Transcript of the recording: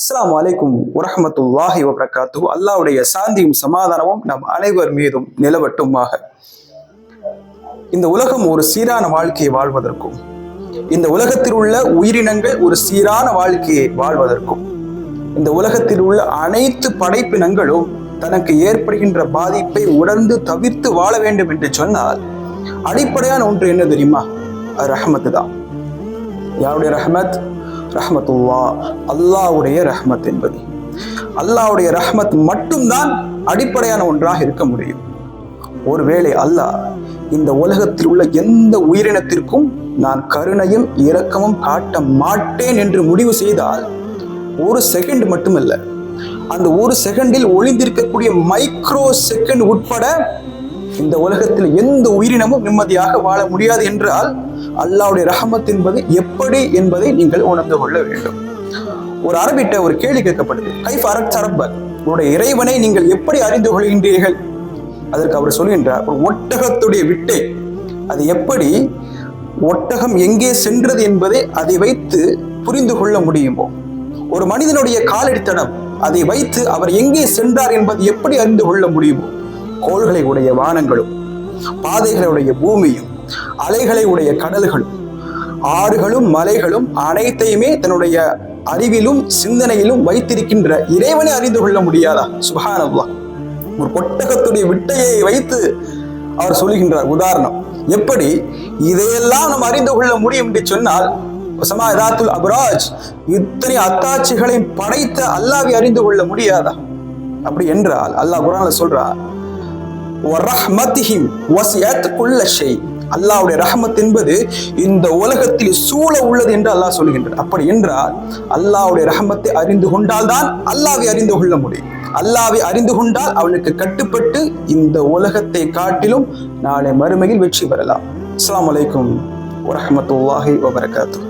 அஸ்லாம் வலைக்கும் வரமத்துல்லாஹி வபரகாத்து அல்லாவுடைய சாந்தியும் சமாதானமும் நம் அனைவர் மீதும் நிலவட்டுமாக. இந்த உலகம் ஒரு சீரான வாழ்க்கையை வாழ்வதற்கும் இந்த உலகத்தில் உள்ள உயிரினங்கள் ஒரு சீரான வாழ்க்கையை வாழ்வதற்கும் இந்த உலகத்தில் உள்ள அனைத்து படைப்பினங்களும் தனக்கு ஏற்படுகின்ற பாதிப்பை உணர்ந்து தவிர்த்து வாழ வேண்டும் என்று சொன்னால் அடிப்படையான ஒன்று என்ன தெரியுமா? ரஹமத்து தான் யாருடைய ரஹமத்? ரஹமத்துல்லா அல்லாஹ்வுடைய ரஹமத் என்பது. அல்லாவுடைய ரஹமத் மட்டும்தான் அடிப்படையான ஒன்றாக இருக்க முடியும். ஒருவேளை அல்லாஹ் இந்த உலகத்தில் உள்ள எந்த உயிரினத்திற்கும் நான் கருணையும் இரக்கமும் காட்ட மாட்டேன் என்று முடிவு செய்தால் ஒரு செகண்ட் மட்டுமல்ல அந்த ஒரு செகண்டில் ஒளிந்திருக்கக்கூடிய மைக்ரோ செகண்ட் உட்பட இந்த உலகத்தில் எந்த உயிரினமும் நிம்மதியாக வாழ முடியாது என்றால் அல்லாவுடைய ரஹமத் என்பது எப்படி என்பதை நீங்கள் உணர்ந்து கொள்ள வேண்டும். ஒரு அரபிட்ட ஒரு கேள்வி கேட்கப்படுது. கைஃப் அரக் சரப்பர் உங்களுடைய இறைவனை நீங்கள் எப்படி அறிந்து கொள்கின்றீர்கள்? அதற்கு அவர் சொல்கின்றார் ஒரு ஒட்டகத்துடைய விட்டை. அது எப்படி? ஒட்டகம் எங்கே சென்றது என்பதை அதை வைத்து புரிந்து கொள்ள முடியுமோ? ஒரு மனிதனுடைய காலடித்தனம் அதை வைத்து அவர் எங்கே சென்றார் என்பதை எப்படி அறிந்து கொள்ள முடியுமோ? கோள்களை உடைய வானங்களும் பாதைகளுடைய பூமியும் அலைகளை உடைய கடல்களும் ஆறுகளும் மலைகளும் அனைத்தையுமே தன்னுடைய அறிவிலும் சிந்தனையிலும் வைத்திருக்கின்ற இறைவனை அறிந்து கொள்ள முடியாதா? சுகானவ்வா ஒரு ஒட்டகத்துடைய விட்டையை வைத்து அவர் சொல்லுகின்றார் உதாரணம் எப்படி இதையெல்லாம் நாம் அறிந்து கொள்ள முடியும் என்று சொன்னால் சமாதாத்துல் அபராஜ் இத்தனை அத்தாட்சிகளை படைத்த அல்லாவை அறிந்து கொள்ள முடியாதா? அப்படி என்றால் அல்லாஹ் குரான்ல சொல்றார் அல்லாவுடைய ரஹமத் என்பது இந்த உலகத்தில் சூழ உள்ளது என்று அல்லாஹ் சொல்கின்றார் அப்படி என்றால் அல்லாஹ்வுடைய ரஹமத்தை அறிந்து கொண்டால்தான் அல்லாவை அறிந்து கொள்ள முடியும். அல்லாவை அறிந்து கொண்டால் அவனுக்கு கட்டுப்பட்டு இந்த உலகத்தை காட்டிலும் நாளை மறுமையில் வெற்றி பெறலாம். அஸ்லாம் வலைக்கும் வரமத்துல்லாஹி வபரகாத்துஹு.